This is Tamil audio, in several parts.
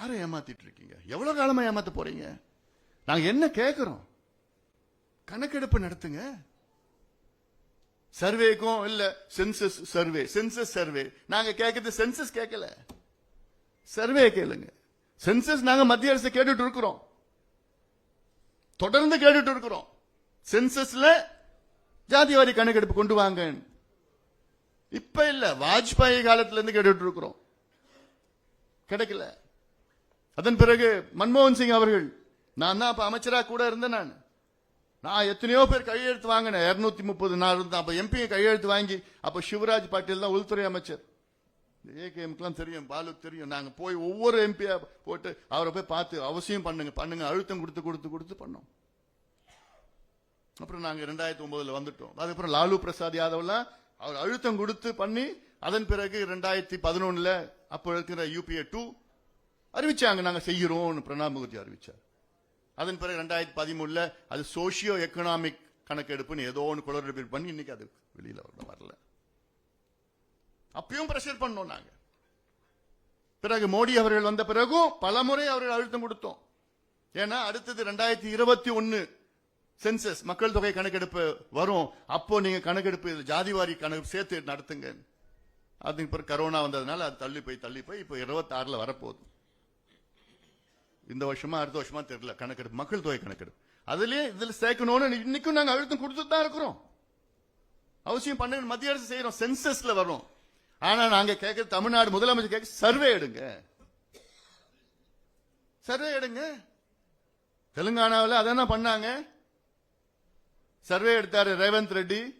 யாரை ஏமாத்திட்டு இருக்கீங்க எவ்வளவு காலமா ஏமாத்த போறீங்க? நாங்க என்ன கேட்கிறோம் கணக்கெடுப்பு நடத்துங்க. சர்வேக்கும் இல்ல சென்சஸ் சர்வே சென்சஸ் சர்வே நாங்க கேட்கறது சென்சஸ் கேட்கல சர்வே கேளுங்க. சென்சஸ் நாங்க மத்திய அரசு கேட்டுட்டு இருக்கிறோம். தொடர்ந்து கேட்டுட்டு இருக்கிறோம். சென்சஸ்ல ஜாதிவாரி கணக்கெடுப்பு கொண்டு வாங்க இப்ப இல்ல வாஜ்பாய் காலத்துல இருந்து கேட்டுட்டு இருக்கிறோம். கிடைக்கல. அதன் பிறகு மன்மோகன் சிங் அவர்கள் நான் தான் அப்ப அமைச்சராக கூட இருந்தேன் நான். நான் எத்தனையோ பேர் கையெழுத்து வாங்கினேன். இருநூத்தி முப்பது நாள் இருந்தேன் அப்ப எம்பி கையெழுத்து வாங்கி அப்ப சிவராஜ் பாட்டீல் தான் உள்துறை அமைச்சர். ஏகேஎம்க்குலாம் தெரியும் பாலு தெரியும். நாங்கள் போய் ஒவ்வொரு எம்பியா போட்டு அவரை போய் பார்த்து அவசியம் பண்ணுங்க பண்ணுங்க. அழுத்தம் கொடுத்து கொடுத்து கொடுத்து பண்ணோம். அப்புறம் நாங்கள் ரெண்டாயிரத்தி ஒன்பதுல வந்துட்டோம். அதுக்கப்புறம் லாலு பிரசாத் யாதவ்லாம் அவர் அழுத்தம் கொடுத்து பண்ணி அதன் பிறகு ரெண்டாயிரத்தி பதினொன்னுல அப்போ இருக்கிற யூபிஏ டூ அறிவிச்சாங்க நாங்கள் செய்கிறோம்னு பிரணாப் முகர்ஜி அறிவிச்சார். அதன் பிறகு ரெண்டாயிரத்தி பதிமூணுல அது சோசியோ எக்கனாமிக் கணக்கெடுப்புன்னு ஏதோ ஒன்று குளறுபடி பண்ணி இன்னைக்கு அது வெளியில வரல வரல. அப்பயும் பிரஷர் பண்ணோம் நாங்க. பிறகு மோடி அவர்கள் வந்த பிறகும் பலமுறை அவர்கள் அழுத்தம் கொடுத்தோம். ஏன்னா அடுத்தது ரெண்டாயிரத்தி இருபத்தி ஒன்னு சென்சஸ் மக்கள் தொகை கணக்கெடுப்பு வரும். அப்போ நீங்க கணக்கெடுப்பு ஜாதிவாரி கணக்கு சேர்த்து நடத்துங்க அதுக்கு பிறகு கரோனா வந்ததுனால அது தள்ளி போய் தள்ளி போய் இப்போ இருபத்தி ஆறுல வரப்போகுது. இந்த வருஷமா அடுத்த வருஷமா தெரியல. கணக்கெடுப்பு. மக்கள் தொகை கணக்கெடுப்பு. அதுலயே இதுல சேர்க்கணும்னு இன்னைக்கும் நாங்க அழுத்தம் கொடுத்துட்டு தான் இருக்கிறோம். அவசியம் பண்ண மத்திய அரசு செய்யறோம். சென்சஸ்ல வரும் ஆனா நாங்க கேட்க தமிழ்நாடு முதலமைச்சர் கேட்க சர்வே எடுங்க. சர்வே எடுங்க. தெலுங்கானாவில் அதான் பண்ணாங்க? சர்வே எடுத்தாரு ரேவந்த் ரெட்டி.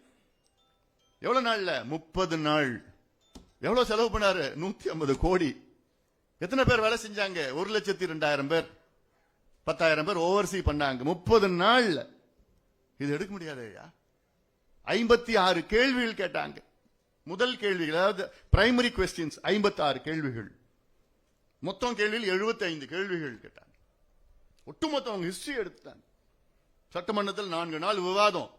எவ்வளவு நாள்ல? முப்பது நாள். எவ்வளவு செலவு பண்ணாரு? நூத்தி ஐம்பது கோடி. எத்தனை பேர் வேலை செஞ்சாங்க? ஒரு லட்சத்தி ரெண்டாயிரம் பேர். பத்தாயிரம் பேர் ஓவர்சி பண்ணாங்க. முப்பது நாள் இது எடுக்க முடியாது ஐயா. ஐம்பத்தி ஆறு கேள்விகள் கேட்டாங்க. முதல் கேள்விகள் அதாவது பிரைமரி கொஸ்டின்ஸ் ஐம்பத்தி ஆறு கேள்விகள். மொத்தம் கேள்வியில் 75 ஐந்து கேள்விகள் கேட்டாங்க. ஒட்டுமொத்தம் அவங்க ஹிஸ்டரி எடுத்துட்டாங்க. சட்டமன்றத்தில் நான்கு நாள் விவாதம்.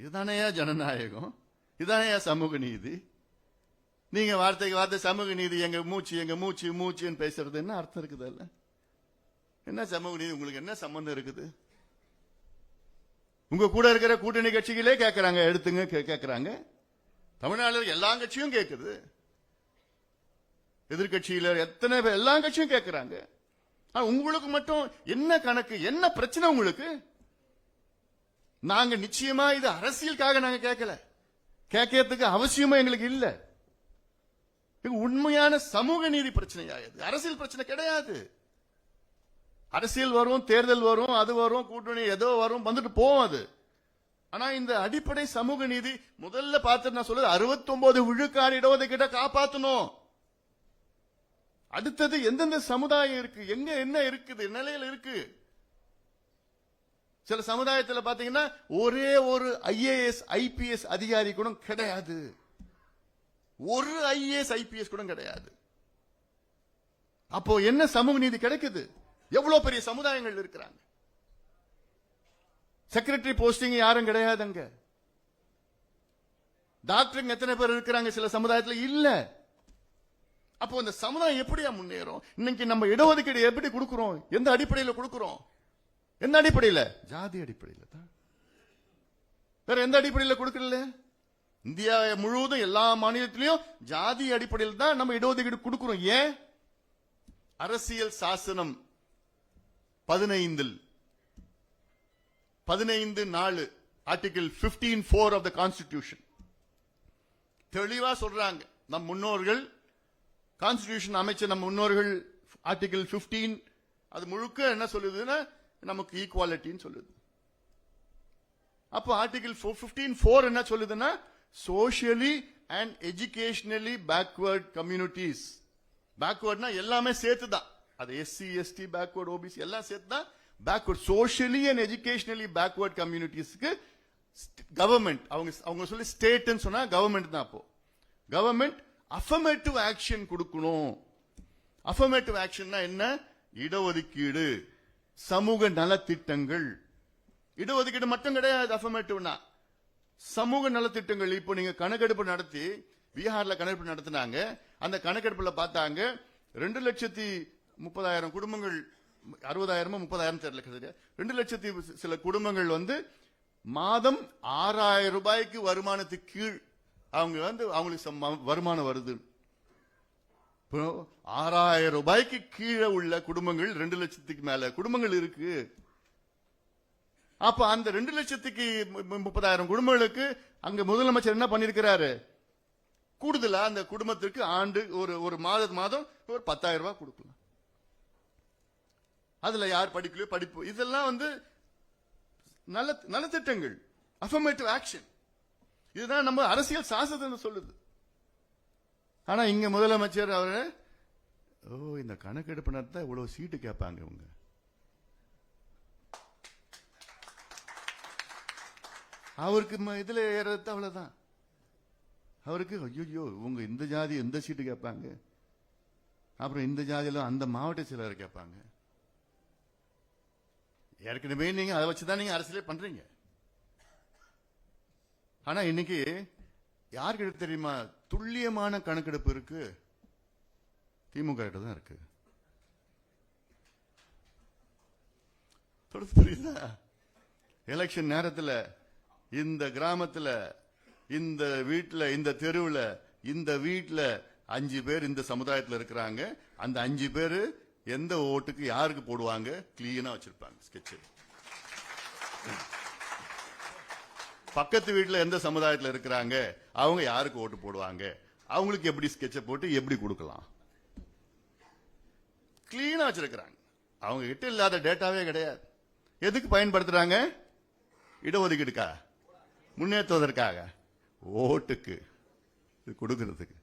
இதுதானேயா ஜனநாயகம்? இதுதானேயா சமூக நீதி? நீங்க வார்த்தைக்கு வார்த்தை சமூக நீதி எங்க மூச்சு எங்க மூச்சு மூச்சுன்னு பேசுறது என்ன அர்த்தம் இருக்குது அல்ல என்ன சமூக நீதி? உங்களுக்கு என்ன சம்பந்தம் இருக்குது? உங்க கூட இருக்கிற கூட்டணி கட்சிகளே கேட்கறாங்க எடுத்துங்க கே- கேட்கறாங்க தமிழ்நாட்டில் எல்லா கட்சியும் கேட்குது எதிர்கட்சியில எத்தனை பேர் எல்லா கட்சியும் கேட்கறாங்க உங்களுக்கு மட்டும் என்ன கணக்கு என்ன பிரச்சனை உங்களுக்கு? நாங்க நிச்சயமா இது அரசியலுக்காக நாங்க கேட்கல கேட்கறதுக்கு அவசியமா எங்களுக்கு இல்லை. உண்மையான சமூக நீதி பிரச்சனையா இது அரசியல் பிரச்சனை கிடையாது. அரசியல் வரும் தேர்தல் வரும் அது வரும் கூட்டணி ஏதோ வரும் வந்துட்டு போவோம் அது. ஆனா இந்த அடிப்படை சமூக நீதி முதல்ல பார்த்து நான் சொல்றது 69 விழுக்காடு இடஒதுக்கீட்டை காப்பாத்தணும். அடுத்தது எந்தெந்த சமுதாயம் இருக்கு எங்க என்ன இருக்குது நிலையில இருக்கு. சில சமுதாயத்தில் பாத்தீங்கன்னா ஒரே ஒரு ஐஏஎஸ் ஐபிஎஸ் அதிகாரி கூட கிடையாது. ஒரு ஐஏஎஸ் ஐபிஎஸ் கூட கிடையாது. அப்போ என்ன சமூக நீதி கிடைக்குது? எவ்வளவு பெரிய சமுதாயங்கள் இருக்கிறாங்க? செக்ரட்டரி போஸ்டிங் யாரும் கிடையாது அங்க. டாக்டருங்க எத்தனை பேர் இருக்கிறாங்க சில சமுதாயத்துல? இல்ல. அப்போ இந்த சமுதாயம் எப்படியா முன்னேறும்? இன்னைக்கு நம்ம இடஒதுக்கீடு எப்படி கொடுக்கிறோம்? எந்த அடிப்படையில் கொடுக்கிறோம்? எந்த அடிப்படையில்? ஜாதி அடிப்படையில் தான். வேற எந்த அடிப்படையில் கொடுக்கல இந்தியா முழுவதும் எல்லா மாநிலத்திலையும் ஜாதி அடிப்படையில் தான் நம்ம இடஒதுக்கீடு கொடுக்கிறோம். ஏன்? அரசியல் சாசனம் பதினைந்தில் பதினைந்து நாலு article 15 four of the constitution தெளிவா சொல்றாங்க. நம் முன்னோர்கள் கான்ஸ்டிடியூஷன் அமைச்ச நம் முன்னோர்கள் ஆர்டிகிள் 15 அது முழுக்க என்ன சொல்லுதுன்னா நமக்கு ஈக்குவாலிட்டின்னு சொல்லுது. அப்போ ஆர்டிகிள் 15 ஃபோர் என்ன சொல்லுதுன்னா socially and educationally backward communities பேக்வர்ட்னா எல்லாமே சேர்த்து தான் அது எஸ்சி எஸ்டி பேக்வர்ட் ஓபிசி எல்லாம் சேர்த்து தான் backward socially and educationally backward கம்யூனிட்டிஸ்க்கு government அவங்க அவங்க சொல்லி ஸ்டேட்னு சொன்னா கவர்மெண்ட் தான் அப்போ. கவர்மெண்ட் அஃபர்மேட்டிவ் ஆக்ஷன் கொடுக்கணும். அஃபர்மேட்டிவ் ஆக்ஷன்னா என்ன? இடஒதுக்கீடு சமூக நலத்திட்டங்கள். இடஒதுக்கீடு மட்டும் கிடையாது அஃபர்மேட்டிவ்னா சமூக நலத்திட்டங்கள் இப்போ நீங்க கணக்கெடுப்பு நடத்தி பீகார்ல கணக்கெடுப்பு நடத்தினாங்க. அந்த கணக்கெடுப்புல பார்த்தாங்க ரெண்டு லட்சத்தி முப்பதாயிரம் குடும்பங்கள் அறுபதாயிரமோ முப்பதாயிரம் தெரியல சரியா ரெண்டு லட்சத்தி சில குடும்பங்கள் வந்து மாதம் ஆறாயிரம் ரூபாய்க்கு வருமானத்துக்கு கீழ் அவங்க வந்து அவங்களுக்கு வருமானம் வருது. ஆறாயிரம் ரூபாய்க்கு கீழே உள்ள குடும்பங்கள் ரெண்டு லட்சத்துக்கு மேல குடும்பங்கள் இருக்கு. அப்ப அந்த ரெண்டு லட்சத்துக்கு மு- முப்பதாயிரம் குடும்பங்களுக்கு அங்க முதலமைச்சர் என்ன பண்ணிருக்கிறாரு? கூடுதலா அந்த குடும்பத்திற்கு ஆண்டு ஒரு ஒரு மாத மாதம் ஒரு பத்தாயிரம் ரூபாய் கொடுக்கலாம் அதுல யார் படிக்கலையோ படிப்பு. இதெல்லாம் வந்து நல்ல நல்ல திட்டங்கள். அஃபர்மேட்டிவ் ஆக்ஷன் இதுதான் நம்ம அரசியல் சாசத்தை சொல்லுது. ஆனா இங்க முதலமைச்சர் அவரு ஓ இந்த கணக்கெடுப்பு நடத்தா இவ்வளவு சீட்டு கேட்பாங்க இவங்க. அவருக்கு ம- இதுல ஏறது அவ்வளவுதான். அவருக்கு ஐயோ உங்க இந்த ஜாதி எந்த சீட்டு கேட்பாங்க? அப்புறம் இந்த ஜாதியில அந்த மாவட்ட செயலர் கேட்பாங்க. ஏற்கனவே நீங்க அதை வச்சுதான் நீங்க அரசியலே பண்றீங்க. ஆனா இன்னைக்கு யார்கிட்ட தெரியுமா? துல்லியமான கணக்கெடுப்பு இருக்கு. திமுக கிட்ட தான் இருக்கு. புரியுதா எலெக்ஷன் நேரத்தில் இந்த கிராமத்தில் இந்த வீட்டில் இந்த தெருவில் இந்த வீட்டில் அஞ்சு பேர் இந்த சமுதாயத்தில் இருக்கிறாங்க. அந்த அஞ்சு பேர் எந்த ஓட்டுக்கு யாருக்கு போடுவாங்க? கிளீனா வச்சிருப்பாங்க ஸ்கெட்சு பக்கத்து வீட்டில் எந்த சமுதாயத்தில் இருக்கிறாங்க? அவங்க யாருக்கு ஓட்டு போடுவாங்க? அவங்களுக்கு எப்படி ஸ்கெட்சை போட்டு எப்படி கொடுக்கலாம்? கிளீனா வச்சிருக்கிறாங்க. அவங்க கிட்ட இல்லாத டேட்டாவே கிடையாது. எதுக்கு பயன்படுத்துறாங்க? இடஒதுக்கீடுக்கா? முன்னேற்றுவதற்காக ஓட்டுக்கு இது கொடுக்கறதுக்கு.